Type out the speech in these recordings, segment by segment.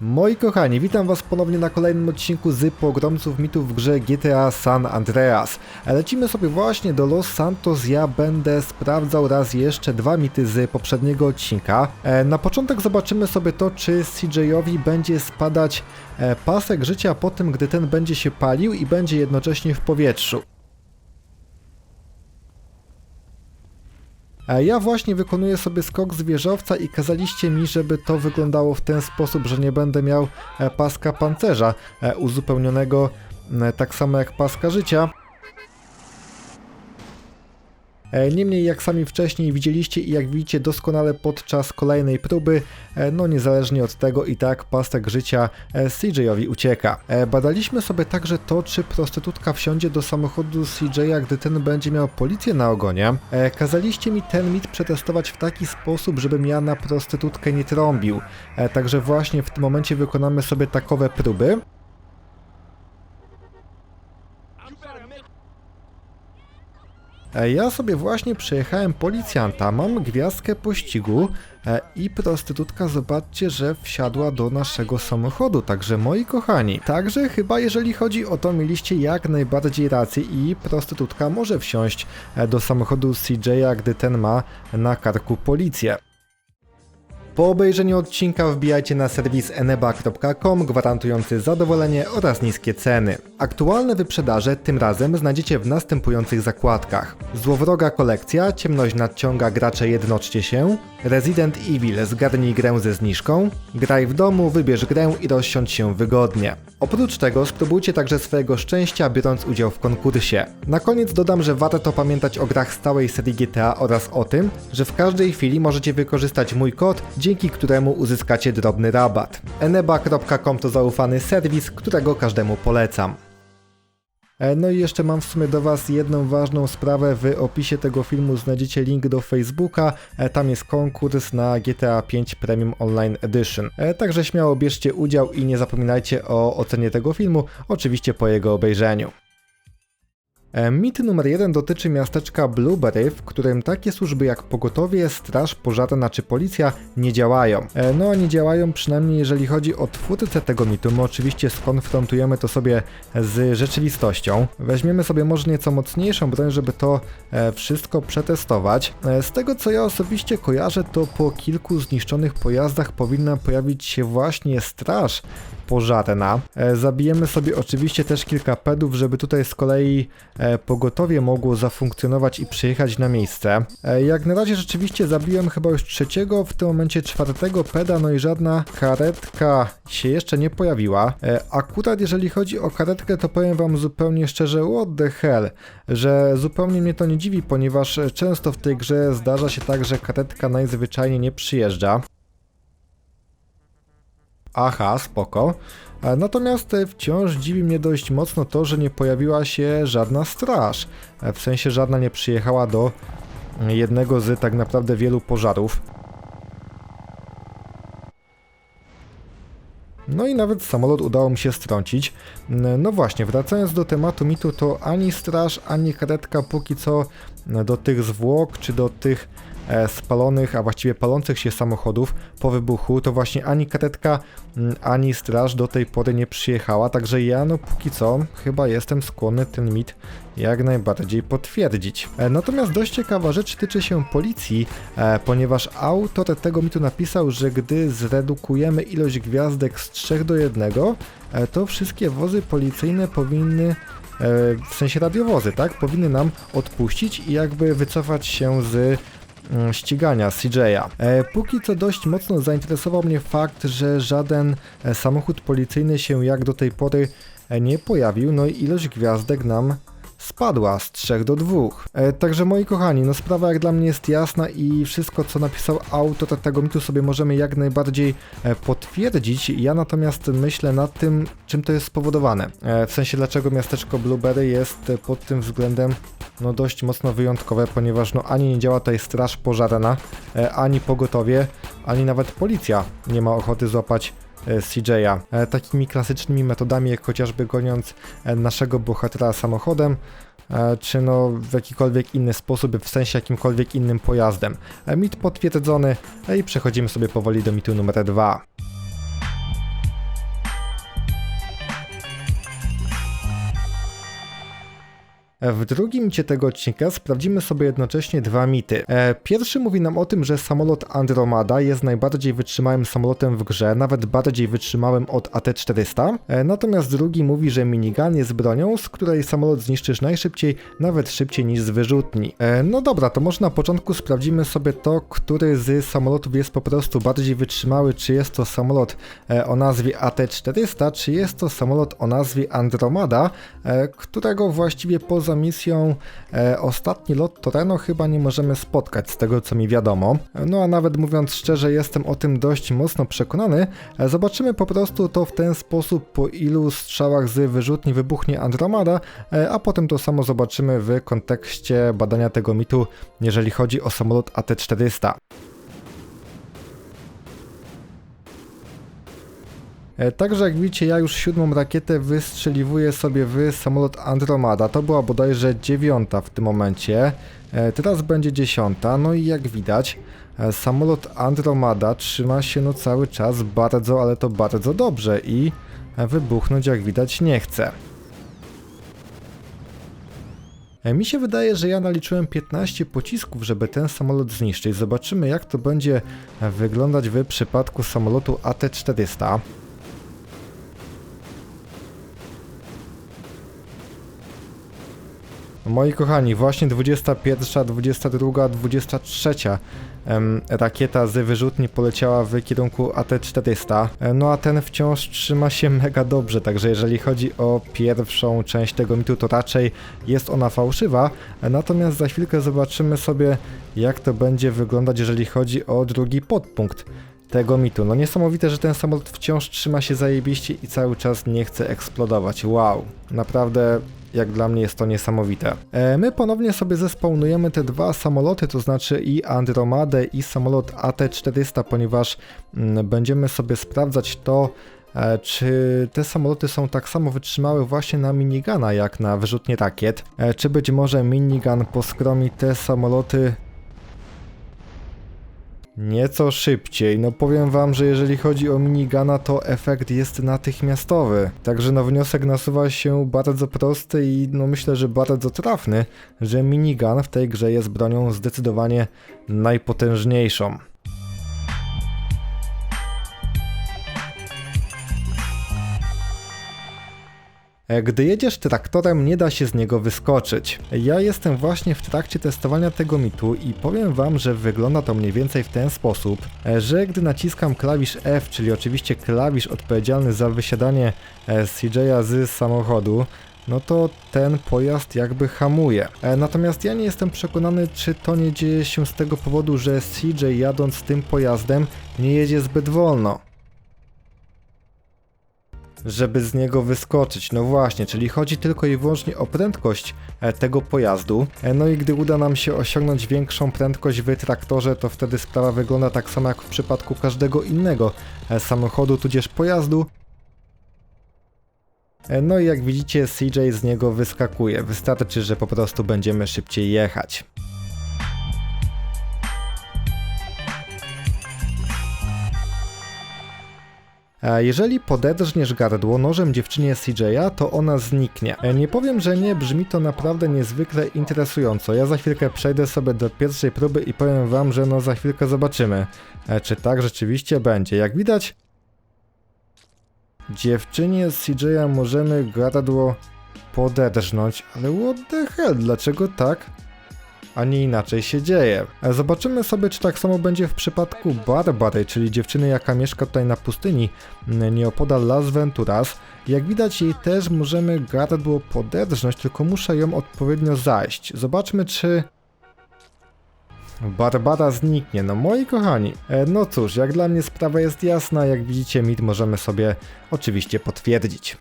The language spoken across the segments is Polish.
Moi kochani, witam was ponownie na kolejnym odcinku z Pogromców Mitów w grze GTA San Andreas. Lecimy sobie właśnie do Los Santos, ja będę sprawdzał raz jeszcze dwa mity z poprzedniego odcinka. E, Na początek zobaczymy sobie to, czy CJ-owi będzie spadać e, pasek życia po tym, gdy ten będzie się palił i będzie jednocześnie w powietrzu. Ja właśnie wykonuję sobie skok z wieżowca i kazaliście mi, żeby to wyglądało w ten sposób, że nie będę miał e, paska pancerza e, uzupełnionego tak samo jak paska życia. E, Niemniej, jak sami wcześniej widzieliście i jak widzicie doskonale podczas kolejnej próby, e, no niezależnie od tego i tak pasek życia e, CJ-owi ucieka. Badaliśmy sobie także to, czy prostytutka wsiądzie do samochodu CJ-a, gdy ten będzie miał policję na ogonie. Kazaliście mi ten mit przetestować w taki sposób, żebym ja na prostytutkę nie trąbił. Także właśnie w tym momencie wykonamy sobie takowe próby. Ja sobie właśnie przejechałem policjanta, mam gwiazdkę pościgu e, i prostytutka zobaczcie, że wsiadła do naszego samochodu, także moi kochani, także chyba jeżeli chodzi o to mieliście jak najbardziej rację i prostytutka może wsiąść e, do samochodu CJ-a, gdy ten ma na karku policję. Po obejrzeniu odcinka wbijajcie na serwis eneba.com gwarantujący zadowolenie oraz niskie ceny. Aktualne wyprzedaże tym razem znajdziecie w następujących zakładkach. Złowroga kolekcja, ciemność nadciąga gracze jednoczcie się, Resident Evil zgarnij grę ze zniżką, graj w domu, wybierz grę i rozsiądź się wygodnie. Oprócz tego spróbujcie także swojego szczęścia biorąc udział w konkursie. Na koniec dodam, że warto pamiętać o grach z całej serii GTA oraz o tym, że w każdej chwili możecie wykorzystać mój kod, dzięki któremu uzyskacie drobny rabat. eneba.com to zaufany serwis, którego każdemu polecam. E, No i jeszcze mam w sumie do Was jedną ważną sprawę. W opisie tego filmu znajdziecie link do Facebooka. E, Tam jest konkurs na GTA 5 Premium Online Edition. E, Także śmiało bierzcie udział i nie zapominajcie o ocenie tego filmu, oczywiście po jego obejrzeniu. E, Mit numer jeden dotyczy miasteczka Blueberry, w którym takie służby jak pogotowie, straż pożarna czy policja nie działają. E, No, nie działają przynajmniej jeżeli chodzi o twórcę tego mitu. My oczywiście skonfrontujemy to sobie z rzeczywistością. Weźmiemy sobie może nieco mocniejszą broń, żeby to e, wszystko przetestować. Z tego co ja osobiście kojarzę, to po kilku zniszczonych pojazdach powinna pojawić się właśnie straż pożarna. E, Zabijemy sobie oczywiście też kilka pedów, żeby tutaj z kolei e, pogotowie mogło zafunkcjonować i przyjechać na miejsce. E, Jak na razie rzeczywiście zabiłem chyba już trzeciego, w tym momencie czwartego peda, no i żadna karetka się jeszcze nie pojawiła. Akurat jeżeli chodzi o karetkę, to powiem wam zupełnie szczerze, what the hell, że zupełnie mnie to nie dziwi, ponieważ często w tej grze zdarza się tak, że karetka najzwyczajniej nie przyjeżdża. Aha, spoko. E, Natomiast e, wciąż dziwi mnie dość mocno to, że nie pojawiła się żadna straż. E, W sensie żadna nie przyjechała do jednego z tak naprawdę wielu pożarów. No i nawet samolot udało mi się strącić. No właśnie, wracając do tematu mitu, to ani straż, ani karetka póki co do tych zwłok, czy do tych e, spalonych, a właściwie palących się samochodów po wybuchu, to właśnie ani karetka, mm, ani straż do tej pory nie przyjechała, także ja no póki co chyba jestem skłonny ten mit jak najbardziej potwierdzić. E, Natomiast dość ciekawa rzecz tyczy się policji, e, ponieważ autor tego mitu napisał, że gdy zredukujemy ilość gwiazdek z 3 do 1, e, to wszystkie wozy policyjne powinny w sensie radiowozy, tak, powinny nam odpuścić i jakby wycofać się z mm, ścigania CJ'a. E, póki co dość mocno zainteresował mnie fakt, że żaden e, samochód policyjny się jak do tej pory e, nie pojawił, no i ilość gwiazdek nam spadła z 3 do 2. E, także moi kochani, no sprawa jak dla mnie jest jasna i wszystko co napisał autor tego mitu sobie możemy jak najbardziej e, potwierdzić. Ja natomiast myślę nad tym, czym to jest spowodowane. E, w sensie dlaczego miasteczko Blueberry jest e, pod tym względem no dość mocno wyjątkowe, ponieważ no ani nie działa tutaj straż pożarna, e, ani pogotowie, ani nawet policja nie ma ochoty złapać CJ'a. E, Takimi klasycznymi metodami, jak chociażby goniąc e, naszego bohatera samochodem, e, czy no w jakikolwiek inny sposób, w sensie jakimkolwiek innym pojazdem. E, Mit potwierdzony e, i przechodzimy sobie powoli do mitu numer 2. W drugim micie tego odcinka sprawdzimy sobie jednocześnie dwa mity. E, Pierwszy mówi nam o tym, że samolot Andromeda jest najbardziej wytrzymałym samolotem w grze, nawet bardziej wytrzymałym od AT-400. E, Natomiast drugi mówi, że minigun jest bronią, z której samolot zniszczysz najszybciej, nawet szybciej niż z wyrzutni. E, No dobra, to może na początku sprawdzimy sobie to, który z samolotów jest po prostu bardziej wytrzymały, czy jest to samolot o nazwie AT-400, czy jest to samolot o nazwie Andromeda, e, którego właściwie poza misją e, ostatni lot Toreno chyba nie możemy spotkać, z tego co mi wiadomo. No a nawet mówiąc szczerze, jestem o tym dość mocno przekonany. E, Zobaczymy po prostu to w ten sposób, po ilu strzałach z wyrzutni wybuchnie Andromeda, e, a potem to samo zobaczymy w kontekście badania tego mitu, jeżeli chodzi o samolot AT-400. Także jak widzicie, ja już siódmą rakietę wystrzeliwuję sobie w samolot Andromeda. To była bodajże dziewiąta w tym momencie. E, Teraz będzie dziesiąta. No i jak widać, e, samolot Andromeda trzyma się no cały czas bardzo, ale to bardzo dobrze i e, wybuchnąć jak widać nie chce. E, Mi się wydaje, że ja naliczyłem 15 pocisków, żeby ten samolot zniszczyć. Zobaczymy jak to będzie e, wyglądać w przypadku samolotu AT-400. Moi kochani, właśnie 21, 22, 23 em, rakieta z wyrzutni poleciała w kierunku AT-400, e, no a ten wciąż trzyma się mega dobrze, także jeżeli chodzi o pierwszą część tego mitu, to raczej jest ona fałszywa, e, natomiast za chwilkę zobaczymy sobie, jak to będzie wyglądać, jeżeli chodzi o drugi podpunkt tego mitu. No niesamowite, że ten samolot wciąż trzyma się zajebiście i cały czas nie chce eksplodować. Wow, naprawdę jak dla mnie jest to niesamowite. E, my ponownie sobie zespawnujemy te dwa samoloty, to znaczy i Andromadę i samolot AT-400, ponieważ mm, będziemy sobie sprawdzać to, e, czy te samoloty są tak samo wytrzymałe właśnie na minigana jak na wyrzutnie rakiet, e, czy być może minigun poskromi te samoloty Nieco szybciej. No powiem wam, że jeżeli chodzi o minigana, to efekt jest natychmiastowy. Także no wniosek nasuwa się bardzo prosty i no myślę, że bardzo trafny, że minigun w tej grze jest bronią zdecydowanie najpotężniejszą. Gdy jedziesz traktorem, nie da się z niego wyskoczyć. Ja jestem właśnie w trakcie testowania tego mitu i powiem wam, że wygląda to mniej więcej w ten sposób, e, że gdy naciskam klawisz F, czyli oczywiście klawisz odpowiedzialny za wysiadanie e, CJ'a z samochodu, no to ten pojazd jakby hamuje. E, Natomiast ja nie jestem przekonany, czy to nie dzieje się z tego powodu, że CJ jadąc tym pojazdem nie jedzie zbyt wolno żeby z niego wyskoczyć. No właśnie, czyli chodzi tylko i wyłącznie o prędkość e, tego pojazdu. E, No i gdy uda nam się osiągnąć większą prędkość w traktorze, to wtedy sprawa wygląda tak samo jak w przypadku każdego innego e, samochodu tudzież pojazdu. No i jak widzicie, CJ z niego wyskakuje. Wystarczy, że po prostu będziemy szybciej jechać. Jeżeli podedrzniesz gardło nożem dziewczynie CJ'a, to ona zniknie. E, Nie powiem, że nie, brzmi to naprawdę niezwykle interesująco. Ja za chwilkę przejdę sobie do pierwszej próby i powiem wam, że no za chwilkę zobaczymy, e, czy tak rzeczywiście będzie. Jak widać, dziewczynie CJ'a możemy gardło podedrznąć, ale what the hell, dlaczego tak? A nie inaczej się dzieje. E, Zobaczymy sobie, czy tak samo będzie w przypadku Barbary, czyli dziewczyny, jaka mieszka tutaj na pustyni nieopodal Las Venturas. Jak widać, jej też możemy gardło podedrznąć, tylko muszę ją odpowiednio zajść. Zobaczmy, czy Barbara zniknie. No moi kochani, e, no cóż, jak dla mnie sprawa jest jasna, jak widzicie, mit możemy sobie oczywiście potwierdzić.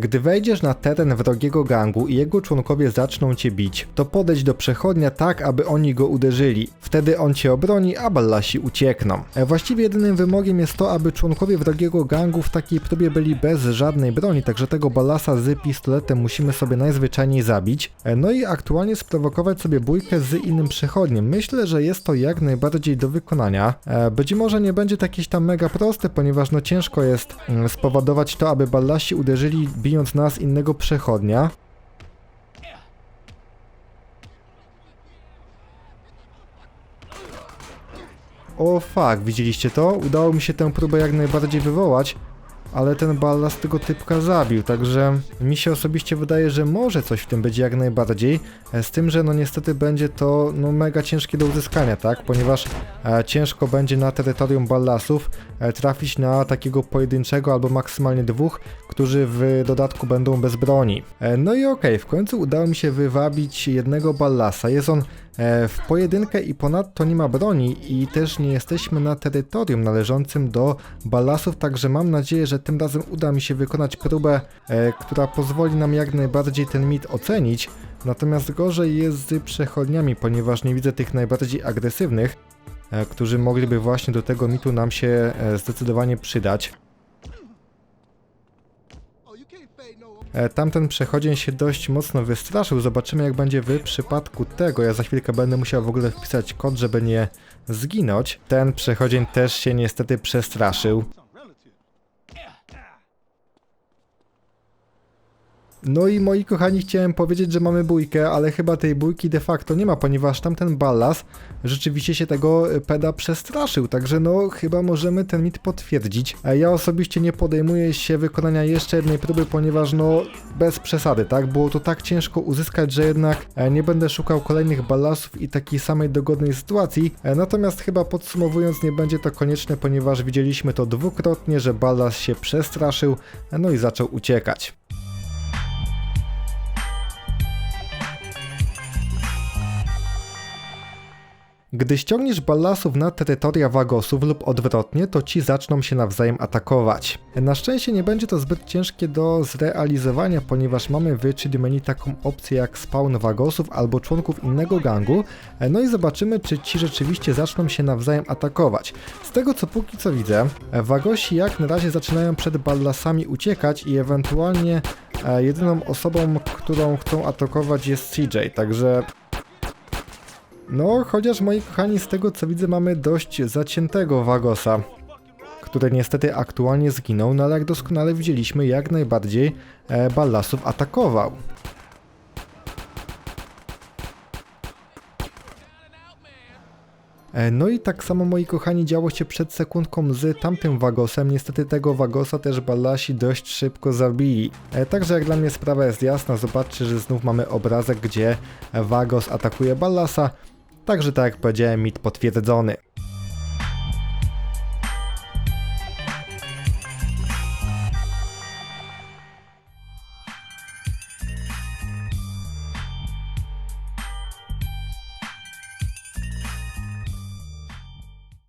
Gdy wejdziesz na teren wrogiego gangu i jego członkowie zaczną cię bić, to podejdź do przechodnia tak, aby oni go uderzyli. Wtedy on cię obroni, a ballasi uciekną. E, Właściwie jedynym wymogiem jest to, aby członkowie wrogiego gangu w takiej próbie byli bez żadnej broni, także tego ballasa z pistoletem musimy sobie najzwyczajniej zabić. E, No i aktualnie sprowokować sobie bójkę z innym przechodniem. Myślę, że jest to jak najbardziej do wykonania. E, Być może nie będzie to jakieś tam mega proste, ponieważ no ciężko jest mm, spowodować to, aby ballasi uderzyli bijąc nas innego przechodnia. O fuck, widzieliście to? Udało mi się tę próbę jak najbardziej wywołać, ale ten ballast tego typka zabił, także mi się osobiście wydaje, że może coś w tym być jak najbardziej, e, z tym, że no niestety będzie to no mega ciężkie do uzyskania, tak, ponieważ e, ciężko będzie na terytorium ballasów e, trafić na takiego pojedynczego albo maksymalnie dwóch, którzy w dodatku będą bez broni. E, no i okej, w końcu udało mi się wywabić jednego ballasa, jest on w pojedynkę i ponadto nie ma broni i też nie jesteśmy na terytorium należącym do ballasów, także mam nadzieję, że tym razem uda mi się wykonać próbę, e, która pozwoli nam jak najbardziej ten mit ocenić. Natomiast gorzej jest z przechodniami, ponieważ nie widzę tych najbardziej agresywnych, e, którzy mogliby właśnie do tego mitu nam się e, zdecydowanie przydać. Tamten przechodzień się dość mocno wystraszył. Zobaczymy jak będzie w przypadku tego. Ja za chwilkę będę musiał w ogóle wpisać kod, żeby nie zginąć. Ten przechodzień też się niestety przestraszył. No i moi kochani, chciałem powiedzieć, że mamy bójkę, ale chyba tej bójki de facto nie ma, ponieważ tamten ballas rzeczywiście się tego e, peda przestraszył, także no chyba możemy ten mit potwierdzić. Ja osobiście nie podejmuję się wykonania jeszcze jednej próby, ponieważ no bez przesady, tak? Było to tak ciężko uzyskać, że jednak e, nie będę szukał kolejnych ballasów i takiej samej dogodnej sytuacji. E, Natomiast chyba podsumowując nie będzie to konieczne, ponieważ widzieliśmy to dwukrotnie, że ballas się przestraszył, no i zaczął uciekać. Gdy ściągniesz ballasów na terytoria wagosów lub odwrotnie, to ci zaczną się nawzajem atakować. Na szczęście nie będzie to zbyt ciężkie do zrealizowania, ponieważ mamy w menu taką opcję jak spawn wagosów albo członków innego gangu, no i zobaczymy czy ci rzeczywiście zaczną się nawzajem atakować. Z tego co póki co widzę, wagosi jak na razie zaczynają przed ballasami uciekać i ewentualnie e, jedyną osobą, którą chcą atakować jest CJ, także no, chociaż moi kochani, z tego co widzę, mamy dość zaciętego Wagosa, który niestety aktualnie zginął, no ale jak doskonale widzieliśmy, jak najbardziej e, ballasów atakował. E, No i tak samo moi kochani działo się przed sekundką z tamtym Wagosem. Niestety tego Wagosa też Ballasi dość szybko zabili. E, Także jak dla mnie sprawa jest jasna, zobaczcie, że znów mamy obrazek, gdzie Wagos atakuje Ballasa. Także tak jak powiedziałem, mit potwierdzony.